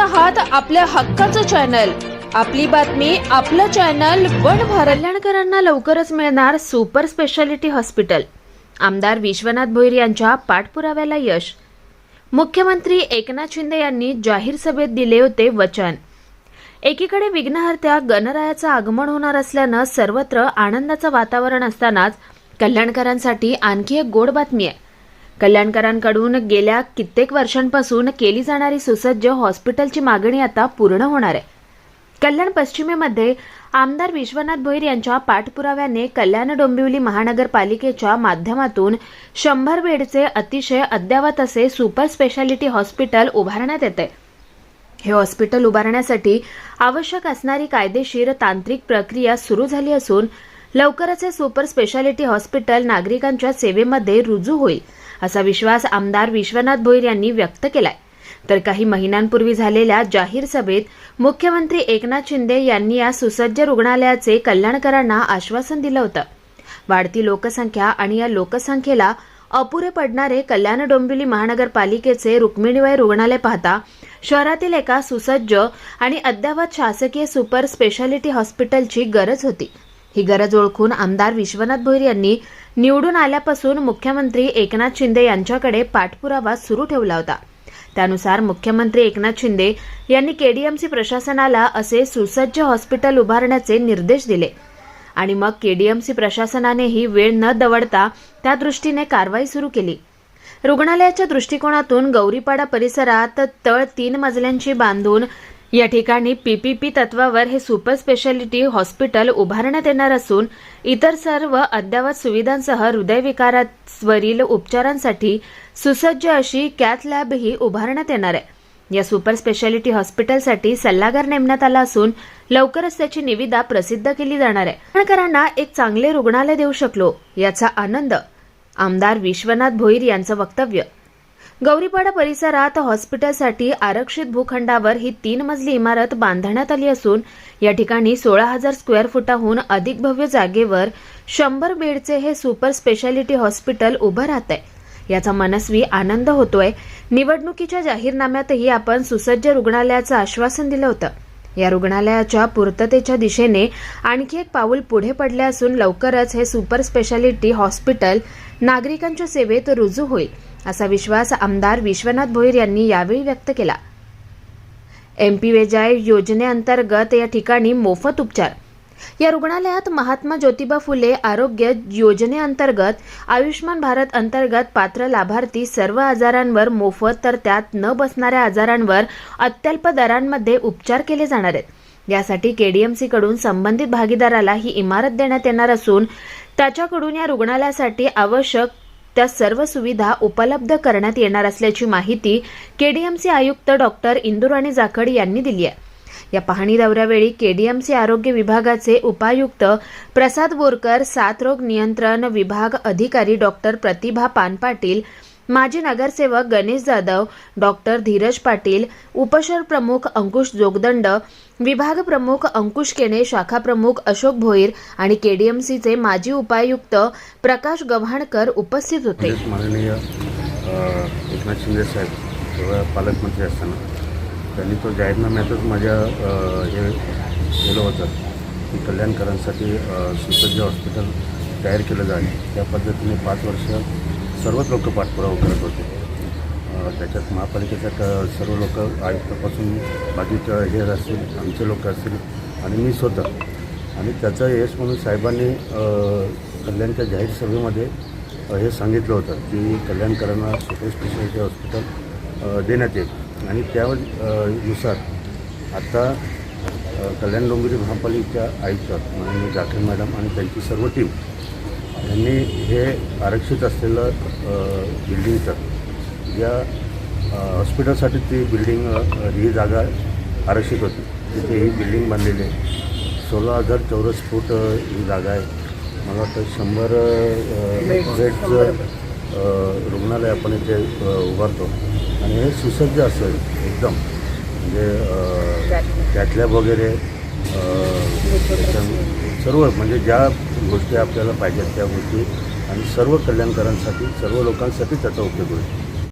आहात आपल्या हक्काचं चॅनल आपली बातमी आपलं चॅनल वन भारत कल्याणकरांना लवकरच मिळणार सुपर स्पेशालिटी हॉस्पिटल आमदार विश्वनाथ भोईर यांच्या पाठपुराव्याला यश. मुख्यमंत्री एकनाथ शिंदे यांनी जाहीर सभेत दिले होते वचन. एकीकडे विघ्नहर्त्या गणरायाचं आगमन होणार असल्यानं सर्वत्र आनंदाचं वातावरण असतानाच कल्याणकरांसाठी आणखी एक गोड बातमी आहे. कल्याणकरांकडून गेल्या कित्येक वर्षांपासून केली जाणारी सुसज्ज हॉस्पिटलची मागणी आता पूर्ण होणार आहे. कल्याण पश्चिमेमध्ये आमदार विश्वनाथ भोईर यांच्या पाठपुराव्याने कल्याण डोंबिवली महानगरपालिकेच्या माध्यमातून शंभर बेडचे अतिशय अद्ययावत असे सुपर स्पेशालिटी हॉस्पिटल उभारण्यात येते. हे हॉस्पिटल उभारण्यासाठी आवश्यक असणारी कायदेशीर तांत्रिक प्रक्रिया सुरू झाली असून लवकरच हे सुपर स्पेशालिटी हॉस्पिटल नागरिकांच्या सेवेमध्ये रुजू होईल. असा विश्वास आमदार विश्वनाथ भोईर यांनी व्यक्त केलाय. तर काही महिन्यांपूर्वी झालेल्या जाहीर सभेत मुख्यमंत्री एकनाथ शिंदे यांनी या सुसज्ज रुग्णालयाचे कल्याणकरांना आश्वासन दिलं होतं. वाढती लोकसंख्या आणि या लोकसंख्येला अपुरे पडणारे कल्याण डोंबिवली महानगरपालिकेचे रुक्मिणीबाई रुग्णालय पाहता शहरातील एका सुसज्ज आणि अद्ययावत शासकीय सुपर स्पेशालिटी हॉस्पिटलची गरज होती. ही गरज ओळखून आमदार विश्वनाथ भोईर यांनी निवडून आल्यापासून मुख्यमंत्री एकनाथ शिंदे यांच्याकडे पाठपुरावा सुरू ठेवला होता. त्यानुसार मुख्यमंत्री एकनाथ शिंदे यांनी केडीएमसी प्रशासनाला असे सुसज्ज हॉस्पिटल उभारण्याचे निर्देश दिले. आणि मग केडीएमसी प्रशासनानेही वेळ न दवडता त्या दृष्टीने कारवाई सुरू केली. रुग्णालयाच्या दृष्टिकोनातून गौरीपाडा परिसरात तळ तीन मजल्यांची बांधून या ठिकाणी पीपीपी तत्वावर हे सुपर स्पेशालिटी हॉस्पिटल उभारण्यात येणार असून इतर सर्व अद्ययावत सुविधांसह हृदयविकारावरील उपचारांसाठी सुसज्ज अशी कॅथ लॅबही उभारण्यात येणार आहे. या सुपर स्पेशालिटी हॉस्पिटलसाठी सल्लागार नेमण्यात आला असून लवकरच त्याची निविदा प्रसिद्ध केली जाणार आहे. पुणेकरांना एक चांगले रुग्णालय देऊ शकलो याचा आनंद आमदार विश्वनाथ भोईर यांचं वक्तव्य. गौरीपाडा परिसरात हॉस्पिटलसाठी आरक्षित भूखंडावर ही तीन मजली इमारत बांधण्यात आली असून या ठिकाणी सोळा हजार स्क्वेअर फुटाहून अधिक भव्य जागेवर शंभर बेडचे हे सुपर स्पेशालिटी हॉस्पिटल उभं राहत आहे याचा मनस्वी आनंद होतोय. निवडणुकीच्या जाहीरनाम्यातही आपण सुसज्ज रुग्णालयाचं आश्वासन दिलं होतं. या रुग्णालयाच्या पूर्ततेच्या दिशेने आणखी एक पाऊल पुढे पडले असून लवकरच हे सुपर स्पेशालिटी हॉस्पिटल नागरिकांच्या सेवेत रुजू होईल. असा विश्वास आमदार विश्वनाथ भोईर यांनी यावेळी व्यक्त केला. एमपी वेजाय योजनेअंतर्गत या ठिकाणी मोफत उपचार. या रुग्णालयात महात्मा ज्योतिबा फुले आरोग्य योजनेअंतर्गत आयुष्मान भारत अंतर्गत पात्र लाभार्थी सर्व आजारांवर मोफत तर त्यात न बसणाऱ्या आजारांवर अत्यल्प दरांमध्ये उपचार केले जाणार आहेत. यासाठी केडीएमसीकडून संबंधित भागीदाराला ही इमारत देण्यात येणार असून त्याच्याकडून या रुग्णालयासाठी आवश्यक त्या सर्व सुविधा उपलब्ध करण्यात येणार असल्याची माहिती केडीएमसी आयुक्त डॉक्टर इंदुराणी जाखड यांनी दिली आहे. या पाहणी दौऱ्यावेळी केडीएमसी आरोग्य विभागाचे उपायुक्त प्रसाद बोरकर साथरोग नियंत्रण विभाग अधिकारी डॉक्टर प्रतिभा पानपाटील माजी नगरसेवक गणेश जाधव डॉक्टर धीरज पाटील उपशहर प्रमुख अंकुश जोगदंड विभाग प्रमुख अंकुश केणे शाखा प्रमुख अशोक भोईर आणि केडीएमसीचे माजी उपायुक्त प्रकाश गव्हाणकर उपस्थित होते. म्हणजे माननीय एकनाथ शिंदे साहेब पालकमंत्री असताना त्यांनी तो जाहीरनाम्यातच माझ्या हे केलं होतं की कल्याणकरांसाठी सुसज्ज हॉस्पिटल तयार केलं जाईल. त्या पद्धतीने पाच वर्ष सर्वच लोक पाठपुरावा करत होते. त्याच्यात महापालिकेच्या क सर्व लोक आयुक्तापासून बाकीच्या हे असतील आमचे लोक असतील आणि मी स्वतः. आणि त्याचं यश म्हणून साहेबांनी कल्याणच्या जाहीर सभेमध्ये हे सांगितलं होतं की कल्याणकरांना सुपर स्पेशालिटी हॉस्पिटल देण्यात येईल. आणि त्यानुसार आत्ता कल्याण डोंबिवली महापालिकेच्या आयुक्त माननीय जाखर मॅडम आणि त्यांची सर्व टीम यांनी हे आरक्षित असलेलं बिल्डिंगचं ज्या अ, हॉस्पिटलसाठी ती बिल्डिंग ही जागा आरक्षित होती. तिथे ही बिल्डिंग बांधलेली आहे. सोळा हजार चौरस फूट ही जागा आहे. मला वाटतं शंभर बेडचं रुग्णालय आपण इथे उभारतो. आणि हे सुसज्ज असेल एकदम. म्हणजे अ, कॅथलॅब वगैरे सर्व म्हणजे ज्या गोष्टी आपल्याला पाहिजेत त्या गोष्टी. आणि सर्व कल्याणकारांसाठी सर्व लोकांसाठी त्याचा उपयोग होईल.